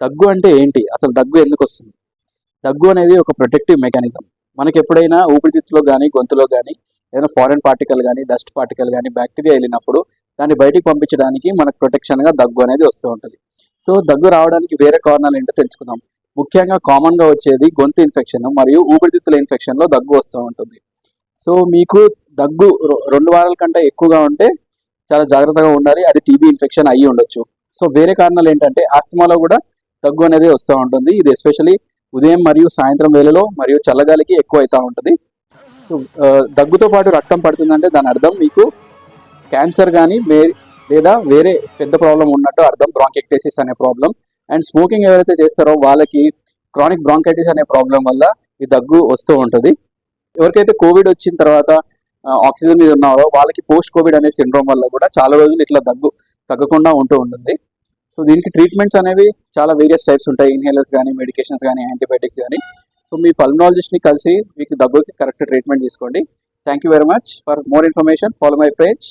దగ్గు అంటే ఏంటి? అసలు దగ్గు ఎందుకు వస్తుంది? దగ్గు అనేది ఒక ప్రొటెక్టివ్ మెకానిజం మనకి ఎప్పుడైనా ఊపిరితిత్తులో కానీ గొంతులో కానీ ఏదైనా ఫారెన్ పార్టికల్ కానీ డస్ట్ పార్టికల్ కానీ బ్యాక్టీరియా వెళ్ళినప్పుడు దాన్ని బయటికి పంపించడానికి మనకు ప్రొటెక్షన్గా దగ్గు అనేది వస్తూ ఉంటుంది. సో దగ్గు రావడానికి వేరే కారణాలు ఏంటో తెలుసుకుందాం. ముఖ్యంగా కామన్గా వచ్చేది గొంతు ఇన్ఫెక్షన్ మరియు ఊపిరితిత్తుల ఇన్ఫెక్షన్లో దగ్గు వస్తూ ఉంటుంది. సో మీకు దగ్గు రెండు వారాల కంటే ఎక్కువగా ఉంటే చాలా జాగ్రత్తగా ఉండాలి. అది టీబీ ఇన్ఫెక్షన్ అయ్యి ఉండొచ్చు. సో వేరే కారణాలు ఏంటంటే ఆస్తమాలో కూడా దగ్గు అనేది వస్తూ ఉంటుంది. ఇది ఎస్పెషల్లీ ఉదయం మరియు సాయంత్రం వేళలో మరియు చల్లగాలికి ఎక్కువ అవుతూ ఉంటుంది. సో దగ్గుతో పాటు రక్తం పడుతుందంటే దాని అర్థం మీకు క్యాన్సర్ కానీ వే లేదా వేరే పెద్ద ప్రాబ్లం ఉన్నట్టు అర్థం బ్రాంకెక్టైసిస్ అనే ప్రాబ్లం అండ్ స్మోకింగ్ ఎవరైతే చేస్తారో వాళ్ళకి క్రానిక్ బ్రాంకైటిస్ అనే ప్రాబ్లం వల్ల ఈ దగ్గు వస్తూ ఉంటుంది. ఎవరికైతే కోవిడ్ వచ్చిన తర్వాత ఆక్సిజన్ మీద ఉన్నారో వాళ్ళకి పోస్ట్ కోవిడ్ అనే సిండ్రోమ్ వల్ల కూడా చాలా రోజులు ఇట్లా దగ్గు తగ్గకుండా ఉంటూ ఉంటుంది. సో దీనికి ట్రీట్మెంట్స్ అనేవి చాలా వేరియస్ టైప్స్ ఉంటాయి. ఇన్హేలర్స్ కానీ మెడికేషన్స్ కానీ యాంటీబయాటిక్స్ కానీ సో మీ పల్మనాలజిస్ట్ని కలిసి మీకు దగ్గుకి కరెక్ట్ ట్రీట్మెంట్ తీసుకోండి. Thank you very much for more information follow my page